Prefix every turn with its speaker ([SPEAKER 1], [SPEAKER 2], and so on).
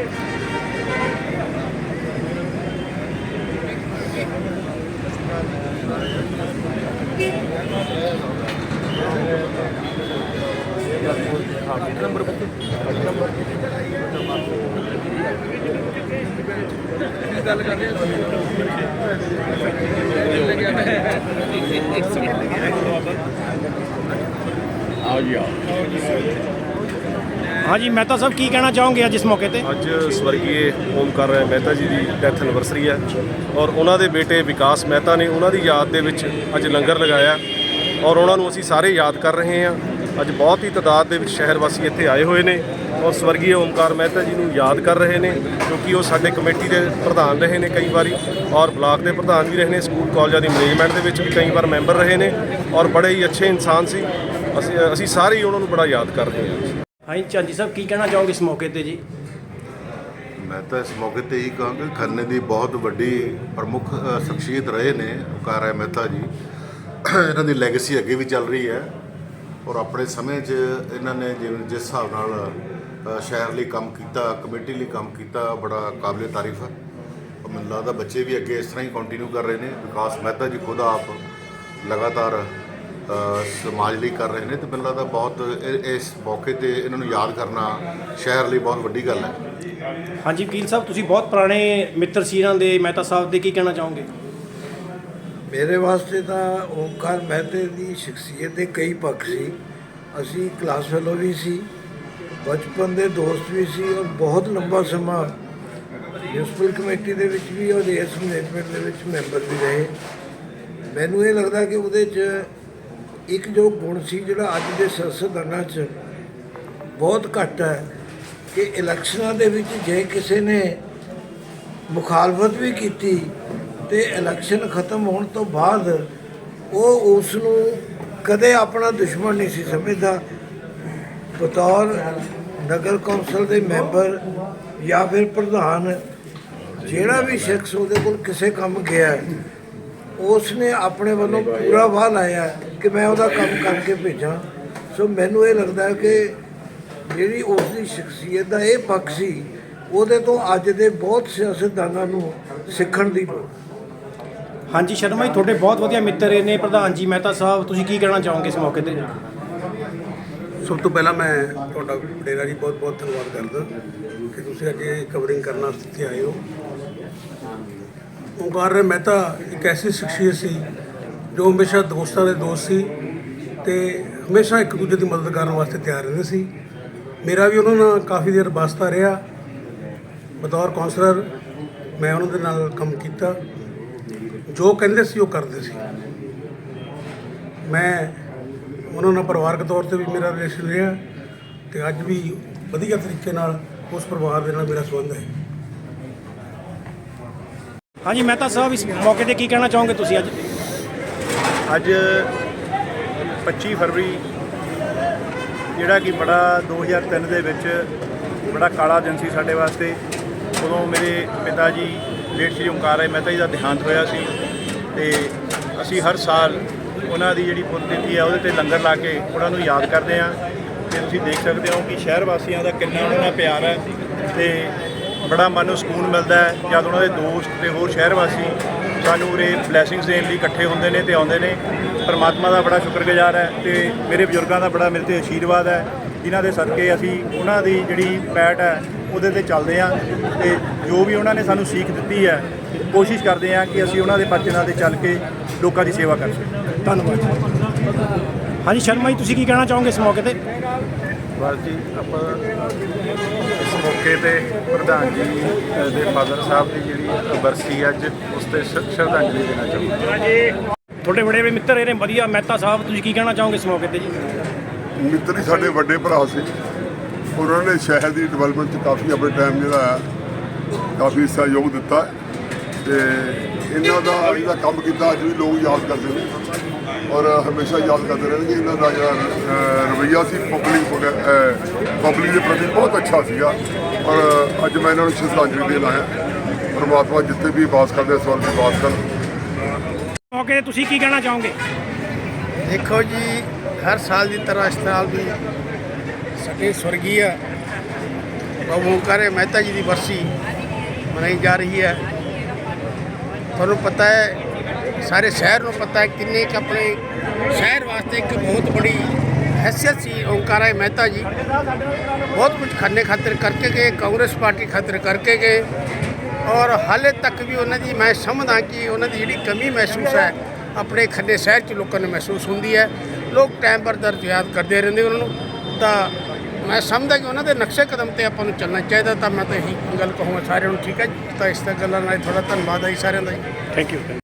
[SPEAKER 1] Gracias. Number ਜੀ ਆਓ
[SPEAKER 2] ਹਾਂਜੀ, ਮਹਿਤਾ ਸਾਹਿਬ, ਕੀ ਕਹਿਣਾ ਚਾਹੋਗੇ ਅੱਜ ਇਸ ਮੌਕੇ ਤੇ?
[SPEAKER 3] ਅੱਜ ਸਵਰਗੀ ਕਰ ਰਹੇ ਮਹਿਤਾ ਜੀ ਦੀ ਡੈਥ ਐਨਵਰਸਰੀ ਹੈ ਔਰ ਉਹਨਾਂ ਦੇ ਬੇਟੇ ਵਿਕਾਸ ਮਹਿਤਾ ਨੇ ਉਹਨਾਂ ਦੀ ਯਾਦ ਦੇ ਵਿੱਚ ਅੱਜ ਲੰਗਰ ਲਗਾਇਆ ਔਰ ਉਹਨਾਂ ਨੂੰ ਅਸੀਂ ਸਾਰੇ ਯਾਦ ਕਰ ਰਹੇ ਹਾਂ। ਅੱਜ ਬਹੁਤ ਹੀ ਤਾਦਾਦ ਦੇ ਵਿੱਚ ਸ਼ਹਿਰ ਵਾਸੀ ਇੱਥੇ ਆਏ ਹੋਏ ਨੇ ਔਰ ਸਵਰਗੀਏ ਓਮਕਾਰ ਮਹਿਤਾ ਜੀ ਨੂੰ ਯਾਦ ਕਰ ਰਹੇ ਨੇ ਕਿਉਂਕਿ ਉਹ ਸਾਡੇ ਕਮੇਟੀ ਦੇ ਪ੍ਰਧਾਨ ਰਹੇ ਨੇ ਕਈ ਵਾਰੀ ਔਰ ਬਲਾਕ ਦੇ ਪ੍ਰਧਾਨ ਵੀ ਰਹੇ ਨੇ ਸਕੂਲ ਕਾਲਜਾਂ ਦੀ ਮੈਨੇਜਮੈਂਟ ਦੇ ਵਿੱਚ ਵੀ ਕਈ ਵਾਰ ਮੈਂਬਰ ਰਹੇ ਨੇ ਔਰ ਬੜੇ ਹੀ ਅੱਛੇ ਇਨਸਾਨ ਸੀ। ਅਸੀਂ ਅਸੀਂ ਸਾਰੇ ਹੀ ਉਹਨਾਂ ਨੂੰ ਬੜਾ ਯਾਦ ਕਰਦੇ ਹਾਂ।
[SPEAKER 2] ਹਾਂਜੀ ਚਾਂਦੀ ਸਾਹਿਬ ਕੀ ਕਹਿਣਾ ਚਾਹੋਗੇ ਇਸ ਮੌਕੇ ਤੇ ਜੀ?
[SPEAKER 4] ਮੈਂ ਤਾਂ ਇਸ ਮੌਕੇ ਤੇ ਹੀ ਕਹਾਂਗਾ ਕਿ ਖੰਨੇ ਦੀ ਬਹੁਤ ਵੱਡੀ ਪ੍ਰਮੁੱਖ ਸ਼ਖਸੀਅਤ ਰਹੇ ਨੇ ਓਕਾਰ ਮਹਿਤਾ ਜੀ। ਇਹਨਾਂ ਦੀ ਲੈਗੇਸੀ ਅੱਗੇ ਵੀ ਚੱਲ ਰਹੀ ਹੈ। ਔਰ ਆਪਣੇ ਸਮੇਂ 'ਚ ਇਹਨਾਂ ਨੇ ਜਿਵੇਂ ਜਿਸ ਹਿਸਾਬ ਨਾਲ ਸ਼ਹਿਰ ਲਈ ਕੰਮ ਕੀਤਾ, ਕਮੇਟੀ ਲਈ ਕੰਮ ਕੀਤਾ, ਬੜਾ ਕਾਬਲੇ ਤਾਰੀਫ ਹੈ ਮੈਨੂੰ ਲੱਗਦਾ ਬੱਚੇ ਵੀ ਅੱਗੇ ਇਸ ਤਰ੍ਹਾਂ ਹੀ ਕੰਟੀਨਿਊ ਕਰ ਰਹੇ ਨੇ ਵਿਕਾਸ ਮਹਿਤਾ ਜੀ ਖੁਦ ਆਪ ਲਗਾਤਾਰ ਸਮਾਜ ਲਈ ਕਰ ਰਹੇ ਨੇ, ਤੇ ਮੈਨੂੰ ਲੱਗਦਾ ਬਹੁਤ ਇਹ- ਇਸ ਮੌਕੇ ਤੇ ਇਹਨਾਂ ਨੂੰ ਯਾਦ ਕਰਨਾ ਸ਼ਹਿਰ ਲਈ ਬਹੁਤ ਵੱਡੀ ਗੱਲ ਹੈ।
[SPEAKER 2] ਹਾਂਜੀ, ਵਕੀਲ ਸਾਹਿਬ, ਤੁਸੀਂ ਬਹੁਤ ਪੁਰਾਣੇ ਮਿੱਤਰ ਸੀ ਇਹਨਾਂ ਦੇ, ਮਹਿਤਾ ਸਾਹਿਬ ਦੇ, ਕੀ ਕਹਿਣਾ ਚਾਹੋਗੇ?
[SPEAKER 5] ਮੇਰੇ ਵਾਸਤੇ ਤਾਂ ਓਮਕਾਰ ਮਹਿਤੇ ਦੀ ਸ਼ਖਸੀਅਤ ਦੇ ਕਈ ਪੱਖ ਸੀ। ਅਸੀਂ ਕਲਾਸ ਫੈਲੋ ਵੀ ਸੀ, ਬਚਪਨ ਦੇ ਦੋਸਤ ਵੀ ਸੀ ਔਰ ਬਹੁਤ ਲੰਬਾ ਸਮਾਂ ਮਿਊਨਿਸਪਲ ਕਮੇਟੀ ਦੇ ਵਿੱਚ ਵੀ ਔਰ ਇਸ ਮੈਨੇਜਮੈਂਟ ਦੇ ਵਿੱਚ ਮੈਂਬਰ ਵੀ ਰਹੇ। ਮੈਨੂੰ ਇਹ ਲੱਗਦਾ ਕਿ ਉਹਦੇ 'ਚ ਇੱਕ ਜੋ ਗੁਣ ਸੀ ਜਿਹੜਾ ਅੱਜ ਦੇ ਸਿਆਸਤਦਾਨਾਂ 'ਚ ਬਹੁਤ ਘੱਟ ਹੈ ਕਿ ਇਲੈਕਸ਼ਨਾਂ ਦੇ ਵਿੱਚ ਜੇ ਕਿਸੇ ਨੇ ਮੁਖਾਲਫਤ ਵੀ ਕੀਤੀ ਤੇ ਇਲੈਕਸ਼ਨ ਖਤਮ ਹੋਣ ਤੋਂ ਬਾਅਦ ਉਹ ਉਸ ਨੂੰ ਕਦੇ ਆਪਣਾ ਦੁਸ਼ਮਣ ਨਹੀਂ ਸੀ ਸਮਝਦਾ। ਬਤੌਰ ਨਗਰ ਕੌਂਸਲ ਦੇ ਮੈਂਬਰ ਜਾਂ ਫਿਰ ਪ੍ਰਧਾਨ ਜਿਹੜਾ ਵੀ ਸ਼ਖਸ ਉਹਦੇ ਕੋਲ ਕਿਸੇ ਕੰਮ ਗਿਆ ਉਸ ਨੇ ਆਪਣੇ ਵੱਲੋਂ ਪੂਰਾ ਵਾਹ ਲਾਇਆ ਕਿ ਮੈਂ ਉਹਦਾ ਕੰਮ ਕਰਕੇ ਭੇਜਾਂ। ਸੋ ਮੈਨੂੰ ਇਹ ਲੱਗਦਾ ਹੈ ਕਿ ਜਿਹੜੀ ਉਸ ਦੀ ਸ਼ਖਸੀਅਤ ਦਾ ਇਹ ਪੱਖ ਸੀ, ਉਹਦੇ ਤੋਂ ਅੱਜ ਦੇ ਬਹੁਤ ਸਿਆਸਤਦਾਨਾਂ ਨੂੰ ਸਿੱਖਣ ਦੀ ਲੋੜ।
[SPEAKER 2] ਹਾਂਜੀ, ਸ਼ਰਮਾ ਜੀ, ਤੁਹਾਡੇ ਬਹੁਤ ਵਧੀਆ ਮਿੱਤਰ ਨੇ ਪ੍ਰਧਾਨ ਜੀ। ਮਹਿਤਾ ਸਾਹਿਬ, ਤੁਸੀਂ ਕੀ ਕਹਿਣਾ ਚਾਹੋਗੇ ਇਸ ਮੌਕੇ ਤੇ?
[SPEAKER 6] ਸਭ ਤੋਂ ਪਹਿਲਾਂ ਮੈਂ ਤੁਹਾਡਾ ਡੇਰਾ ਜੀ ਬਹੁਤ ਬਹੁਤ ਧੰਨਵਾਦ ਕਰਦਾ ਕਿ ਤੁਸੀਂ ਅੱਜ ਇਹ ਕਵਰਿੰਗ ਕਰਨ ਵਾਸਤੇ ਇੱਥੇ ਆਏ ਹੋ। ਓਂਕਾਰ ਮਹਿਤਾ ਇੱਕ ਐਸੀ ਸ਼ਖਸੀਅਤ ਸੀ ਜੋ ਹਮੇਸ਼ਾ ਦੋਸਤਾਂ ਦੇ ਦੋਸਤ ਸੀ ਤੇ ਹਮੇਸ਼ਾ ਇੱਕ ਦੂਜੇ ਦੀ ਮਦਦ ਕਰਨ ਵਾਸਤੇ ਤਿਆਰ ਰਹਿੰਦੇ ਸੀ। ਮੇਰਾ ਵੀ ਉਹਨਾਂ ਨਾਲ ਕਾਫੀ ਦੇਰ ਵਾਸਤਾ ਰਿਹਾ। ਬਤੌਰ ਕਾਉਂਸਲਰ ਮੈਂ ਉਹਨਾਂ ਦੇ ਨਾਲ ਕੰਮ ਕੀਤਾ। ਜੋ ਕਹਿੰਦੇ ਸੀ ਉਹ ਕਰਦੇ ਸੀ। ਮੈਂ ਉਹਨਾਂ ਨਾਲ ਪਰਿਵਾਰਕ ਤੌਰ ਤੇ ਵੀ ਮੇਰਾ ਰਿਲੇਸ਼ਨ ਰਿਹਾ ਤੇ ਅੱਜ ਵੀ ਵਧੀਆ ਤਰੀਕੇ ਨਾਲ ਉਸ ਪਰਿਵਾਰ ਦੇ ਨਾਲ ਮੇਰਾ ਸੰਬੰਧ ਹੈ।
[SPEAKER 2] ਹਾਂਜੀ ਮਹਿਤਾ ਸਾਹਿਬ ਇਸ ਮੌਕੇ ਤੇ ਕੀ ਕਹਿਣਾ ਚਾਹੋਗੇ ਤੁਸੀਂ ਅੱਜ?
[SPEAKER 1] ਅੱਜ 25 ਫਰਵਰੀ ਜਿਹੜਾ ਕਿ ਬੜਾ 2003 ਦੇ ਵਿੱਚ ਬੜਾ ਕਾਲਾ ਦਿਨ ਸੀ ਸਾਡੇ ਵਾਸਤੇ। ਉਦੋਂ ਮੇਰੇ ਪਿਤਾ ਜੀ ਲੇਟ ਸ਼੍ਰੀ ਓਂਕਾਰ ਰਾਏ ਮਹਿਤਾ ਜੀ ਦਾ ਦੇਹਾਂਤ ਹੋਇਆ ਸੀ। ਤੇ ਅਸੀਂ ਹਰ ਸਾਲ ਉਹਨਾਂ ਦੀ ਜਿਹੜੀ ਪੁੰਨਤਿਥੀ ਹੈ ਉਹਦੇ ਤੇ ਲੰਗਰ ਲਾ ਕੇ ਉਹਨਾਂ ਨੂੰ ਯਾਦ ਕਰਦੇ ਹਾਂ। ਤੇ ਤੁਸੀਂ ਦੇਖ ਸਕਦੇ ਹੋ ਕਿ ਸ਼ਹਿਰ ਵਾਸੀਆਂ ਦਾ ਕਿੰਨਾ ਉਹਨਾਂ ਨਾਲ ਪਿਆਰ ਹੈ ਤੇ ਬੜਾ ਮਨ ਨੂੰ ਸਕੂਨ ਮਿਲਦਾ ਹੈ। ਜਦ ਉਹਨਾਂ ਦੇ ਦੋਸਤ ਤੇ ਹੋਰ ਸ਼ਹਿਰ ਵਾਸੀ ਸਾਨੂੰ ਉਰੇ ਬਲੇਸਿੰਗਸ ਦੇਣ ਲਈ ਇਕੱਠੇ ਹੁੰਦੇ ਨੇ ਤੇ ਆਉਂਦੇ ਨੇ, ਪਰਮਾਤਮਾ ਦਾ ਬੜਾ ਸ਼ੁਕਰਗੁਜ਼ਾਰ ਹੈ ਤੇ ਮੇਰੇ ਬਜ਼ੁਰਗਾਂ ਦਾ ਬੜਾ ਮੇਰੇ ਤੇ ਆਸ਼ੀਰਵਾਦ ਹੈ। ਜਿਨ੍ਹਾਂ ਦੇ ਸਦਕੇ ਅਸੀਂ ਉਹਨਾਂ ਦੀ ਜਿਹੜੀ ਪੈਟ ਹੈ ਉਹਦੇ ਤੇ ਚੱਲਦੇ ਹਾਂ ਤੇ ਜੋ ਵੀ ਉਹਨਾਂ ਨੇ ਸਾਨੂੰ ਸੀਖ ਦਿੱਤੀ ਹੈ ਕੋਸ਼ਿਸ਼ ਕਰਦੇ ਹਾਂ ਕਿ ਅਸੀਂ ਉਹਨਾਂ ਦੇ ਬਚਨਾਂ ਤੇ ਚੱਲ ਕੇ ਲੋਕਾਂ ਦੀ ਸੇਵਾ ਕਰ ਸਕੀਏ।
[SPEAKER 2] ਧੰਨਵਾਦ ਹਾਂਜੀ ਸ਼ਰਮਾ ਜੀ ਤੁਸੀਂ ਕੀ ਕਹਿਣਾ ਚਾਹੋਗੇ ਇਸ ਮੌਕੇ ਤੇ?
[SPEAKER 7] ਬਸ ਜੀ ਆਪਾਂ ਇਸ ਮੌਕੇ ਤੇ ਪ੍ਰਧਾਨ ਜੀ ਦੇ ਫਾਦਰ ਸਾਹਿਬ ਦੀ ਜਿਹੜੀ ਬਰਸੀ ਅੱਜ ਉਸ ਤੇ ਸ਼ਰਧਾਂਜਲੀ ਦੇਣਾ ਚਾਹੁੰਦਾ
[SPEAKER 2] ਤੁਹਾਡੇ ਬੜੇ ਵੀ ਮਿੱਤਰ ਨੇ ਵਧੀਆ ਮਹਿਤਾ ਸਾਹਿਬ ਤੁਸੀਂ ਕੀ ਕਹਿਣਾ ਚਾਹੋਗੇ ਇਸ ਮੌਕੇ ਤੇ ਜੀ?
[SPEAKER 8] ਮਿੱਤਰ ਹੀ ਸਾਡੇ ਵੱਡੇ ਭਰਾ ਸੀ। ਉਹਨਾਂ ਨੇ ਸ਼ਹਿਰ ਦੀ ਡਿਵੈਲਪਮੈਂਟ 'ਚ ਕਾਫੀ ਆਪਣੇ ਟਾਈਮ ਜਿਹੜਾ ਕਾਫੀ ਸਹਿਯੋਗ ਦਿੱਤਾ। ਤੇ ਇਹਨਾਂ ਦਾ ਜਿਹੜਾ ਕੰਮ ਕੀਤਾ ਅੱਜ ਵੀ ਲੋਕ ਯਾਦ ਕਰਦੇ ਨੇ ਔਰ ਹਮੇਸ਼ਾ ਯਾਦ ਕਰਦੇ ਰਹਿਣਗੇ। ਇਹਨਾਂ ਦਾ ਜਿਹੜਾ ਰਵੱਈਆ ਸੀ ਪਬਲਿਕ ਪਬਲਿਕ ਦੇ ਪ੍ਰਤੀ ਬਹੁਤ ਅੱਛਾ ਸੀਗਾ। ਔਰ ਅੱਜ ਮੈਂ ਇਹਨਾਂ ਨੂੰ ਸ਼ਰਧਾਂਜਲੀ ਦੇਣ ਆਇਆ। ਪਰਮਾਤਮਾ ਜਿੱਥੇ ਵੀ ਵਾਸ ਕਰਦੇ ਸਵਰਗ ਵਿੱਚ ਵਾਸ ਕਰਨ।
[SPEAKER 2] ਮੌਕੇ ਤੇ ਤੁਸੀਂ ਕੀ ਕਹਿਣਾ ਚਾਹੋਗੇ?
[SPEAKER 6] ਦੇਖੋ ਜੀ ਹਰ ਸਾਲ ਦੀ ਤਰ੍ਹਾਂ ਇਸ ਸਾਲ ਵੀ ਸਾਡੇ ਸਵਰਗੀय ਬਾਬੂ ਰਾਏ ਮਹਿਤਾ ਜੀ ਦੀ ਵਰਸੀ ਮਨਾਈ ਜਾ ਰਹੀ ਹੈ। ਤੁਹਾਨੂੰ ਪਤਾ ਹੈ, ਸਾਰੇ ਸ਼ਹਿਰ ਨੂੰ ਪਤਾ ਹੈ ਕਿੰਨੇ ਕੁ ਆਪਣੇ ਸ਼ਹਿਰ ਵਾਸਤੇ ਇੱਕ ਬਹੁਤ ਬੜੀ ਹੈਸੀਅਤ ਸੀ ਓਂਕਾਰ ਰਾਏ ਮਹਿਤਾ ਜੀ। ਬਹੁਤ ਕੁਝ ਖੰਨੇ ਖਾਤਰ ਕਰਕੇ ਗਏ, ਕਾਂਗਰਸ ਪਾਰਟੀ ਖਾਤਰ ਕਰਕੇ ਗਏ ਔਰ ਹਾਲੇ ਤੱਕ ਵੀ ਉਹਨਾਂ ਦੀ ਮੈਂ ਸਮਝਦਾ ਕਿ ਉਹਨਾਂ ਦੀ ਜਿਹੜੀ ਕਮੀ ਮਹਿਸੂਸ ਹੈ, ਆਪਣੇ ਖੰਨੇ ਸ਼ਹਿਰ 'ਚ ਲੋਕਾਂ ਨੂੰ ਮਹਿਸੂਸ ਹੁੰਦੀ ਹੈ। ਲੋਕ ਟਾਈਮ ਪਰ ਦਰਜ ਯਾਦ ਕਰਦੇ ਰਹਿੰਦੇ ਉਹਨਾਂ ਨੂੰ ਤਾਂ ਮੈਂ ਸਮਝਦਾ ਕਿ ਉਹਨਾਂ ਦੇ ਨਕਸ਼ੇ ਕਦਮ ਤੇ ਆਪਾਂ ਨੂੰ ਚੱਲਣਾ ਚਾਹੀਦਾ ਤਾਂ ਮੈਂ ਤਾਂ ਇਹੀ ਗੱਲ ਕਹੂੰਗਾ ਸਾਰਿਆਂ ਨੂੰ, ਠੀਕ ਹੈ ਜੀ? ਤਾਂ ਇਸ ਤਰ੍ਹਾਂ ਗੱਲਾਂ ਨਾਲ ਥੋੜਾ ਧੰਨਵਾਦ ਹੈ ਜੀ ਸਾਰਿਆਂ ਦਾ ਜੀ।
[SPEAKER 2] Thank you